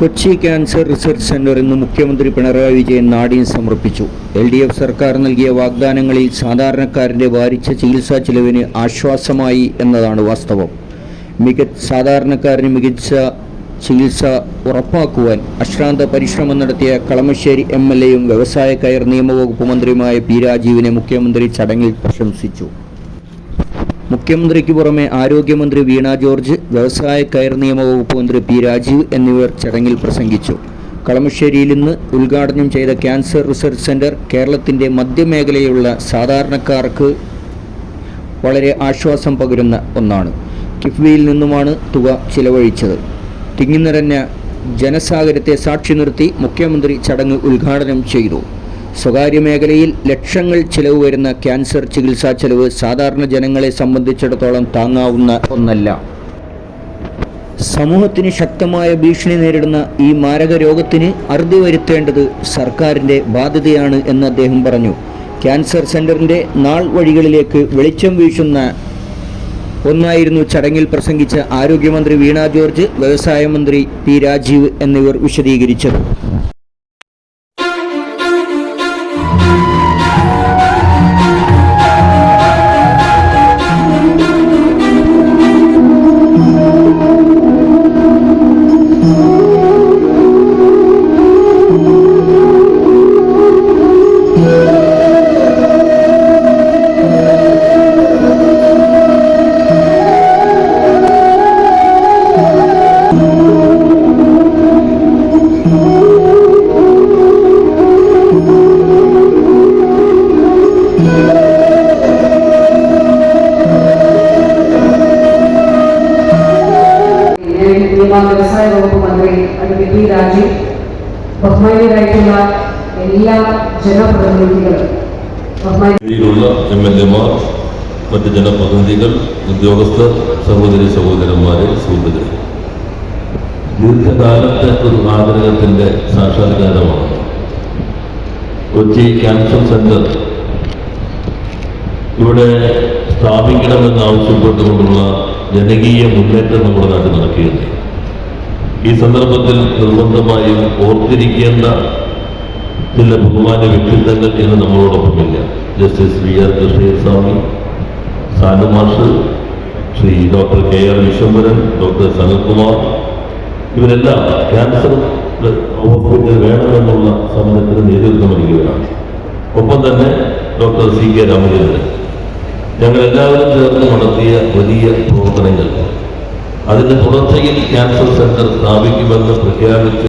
Kochi cancer research centre ഇന്ന് മുഖ്യമന്ത്രി പിണറായി വിജയൻ നാടിന് സമർപ്പിച്ചു. എൽ ഡി എഫ് സർക്കാർ നൽകിയ വാഗ്ദാനങ്ങളിൽ സാധാരണക്കാരന്റെ വാരിച്ച ചികിത്സാ ചെലവിന് ആശ്വാസമായി എന്നതാണ് വാസ്തവം. മികച്ച സാധാരണക്കാരന് മികച്ച ചികിത്സ ഉറപ്പാക്കുവാൻ അശ്രാന്ത പരിശ്രമം നടത്തിയ കളമശ്ശേരി എം എൽ എയും വ്യവസായ കയർ നിയമവകുപ്പ് മന്ത്രിയുമായ പി രാജീവിനെ മുഖ്യമന്ത്രി ചടങ്ങിൽ പ്രശംസിച്ചു. മുഖ്യമന്ത്രിക്ക് പുറമെ ആരോഗ്യമന്ത്രി വീണ ജോർജ് വ്യവസായ കയർ നിയമ വകുപ്പ് മന്ത്രി പി രാജീവ് എന്നിവർ ചടങ്ങിൽ പ്രസംഗിച്ചു. കളമശ്ശേരിയിൽ ഇന്ന് ഉദ്ഘാടനം ചെയ്ത ക്യാൻസർ റിസർച്ച് സെന്റർ കേരളത്തിന്റെ മധ്യമേഖലയിലുള്ള സാധാരണക്കാർക്ക് വളരെ ആശ്വാസം പകരുന്ന ഒന്നാണ്. കിഫ്ബിയിൽ നിന്നുമാണ് തുക ചിലവഴിച്ചത്. തിങ്ങിനിറഞ്ഞ ജനസാഗരത്തെ സാക്ഷി നിർത്തി മുഖ്യമന്ത്രി ചടങ്ങ് ഉദ്ഘാടനം ചെയ്തു. സ്വകാര്യ മേഖലയിൽ ലക്ഷങ്ങൾ ചിലവ് വരുന്ന ക്യാൻസർ ചികിത്സാ ചെലവ് സാധാരണ ജനങ്ങളെ സംബന്ധിച്ചിടത്തോളം താങ്ങാവുന്ന ഒന്നല്ല. സമൂഹത്തിന് ശക്തമായ ഭീഷണി നേരിടുന്ന ഈ മാരക രോഗത്തിന് അറുതി വരുത്തേണ്ടത് സർക്കാരിന്റെ ബാധ്യതയാണ് എന്ന് അദ്ദേഹം പറഞ്ഞു. ക്യാൻസർ സെന്ററിന്റെ നാൾ വഴികളിലേക്ക് വെളിച്ചം വീശുന്ന ഒന്നായിരുന്നു ചടങ്ങിൽ പ്രസംഗിച്ച ആരോഗ്യമന്ത്രി വീണ ജോർജ് വ്യവസായ മന്ത്രി പി രാജീവ് എന്നിവർ വിശദീകരിച്ചത്. അഡ്വക്കേറ്റ് പി രാജീവ് ബഹുമാന്യരായിട്ടുള്ള എല്ലാ ജനപ്രതിനിധികളും എം എൽ മറ്റ് ജനപ്രതിനിധികൾ ഉദ്യോഗസ്ഥർ സഹോദരി സഹോദരന്മാരെ സുഹൃത്തുക്കളെ. ദീർഘകാലത്തെ ഒരു ആഗ്രഹത്തിന്റെ സാക്ഷാത്കാരമാണ് കൊച്ചി ക്യാൻസർ സെന്റർ. ഇവിടെ സ്ഥാപിക്കണമെന്ന് ആവശ്യപ്പെട്ടുകൊണ്ടുള്ള ജനകീയ മുന്നേറ്റം നമ്മുടെ നാട്ടിൽ നടക്കുകയുണ്ട് ഈ സന്ദർഭത്തിൽ നിർബന്ധമായും ഓർത്തിരിക്കേണ്ട ചില ബഹുമാന വ്യക്തിത്വങ്ങൾ ഇന്ന് നമ്മളോടൊപ്പമില്ല. Justice V R Krishnaswamy Sanu Mash Sri doctor K R Viswambharan doctor Sanalkumar ഇവരെല്ലാം ക്യാൻസർ ഹോസ്പിറ്റൽ വേണമെന്നുള്ള സമരത്തിന് നേതൃത്വം നൽകിയവരാണ്. ഒപ്പം തന്നെ ഡോക്ടർ സി കെ രാമചന്ദ്രൻ. ഞങ്ങൾ എല്ലാവരും ചേർന്ന് നടത്തിയ വലിയ പ്രവർത്തനങ്ങൾ അതിന്റെ തുടർച്ചയിൽ ക്യാൻസർ സെന്റർ സ്ഥാപിക്കുമെന്ന് പ്രഖ്യാപിച്ചു.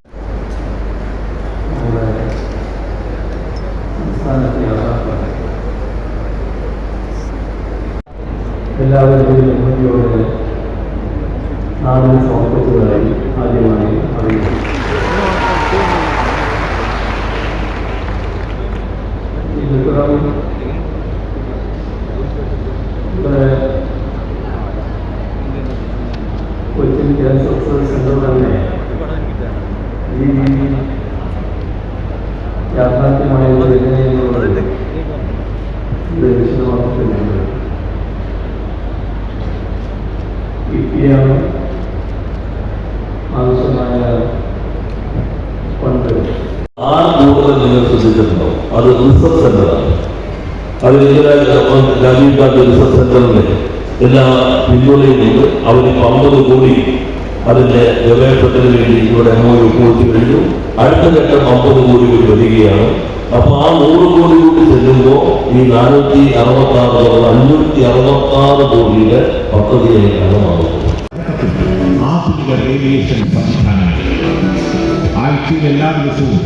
എല്ലാവരുടെയും അനുമതിയോടെ നാടിന് സമർപ്പിച്ചതായി ആദ്യമായി അറിയിച്ചു ഈ ചിത്രം ഇവിടെ സെന്റർ തന്നെ ഈ യാഥാർത്ഥ്യമായത് എങ്ങനെയെന്നുള്ളത് ഇത് വിശദമാക്കുന്നുണ്ട് കിട്ടിയാണ് ആവശ്യമായ ആ കൂടുതൽ നിങ്ങൾ ശ്രദ്ധിച്ചിട്ടുണ്ടോ അത് റിസർച്ച് സെന്ററാണ് അത് രാജീവ് ഗാന്ധി റിസർച്ച് സെന്ററിന് എല്ലാ പിന്തുണയുമുണ്ട് അവരിപ്പോൾ അമ്പത് കോടി അതിന്റെ ഗവേഷണത്തിന് വേണ്ടി ഇവിടെ എംഒ ഒപ്പുവെച്ച് കഴിഞ്ഞു. അടുത്ത ഘട്ടം അമ്പത് കോടി കൂടി വരികയാണ്. അപ്പൊ ആ നൂറ് കോടി കൂടി ചെല്ലുമ്പോൾ ഈ നാനൂറ്റി അറുപത്തി ആറ് അഞ്ഞൂറ്റി അറുപത്തി ആറ് കോടിയുടെ പദ്ധതിയായിട്ടാണ് മാറുന്നത്. ആധുനിക റേഡിയേഷൻ സംവിധാനങ്ങൾ. ആഴ്ചയിൽ എല്ലാ ദിവസവും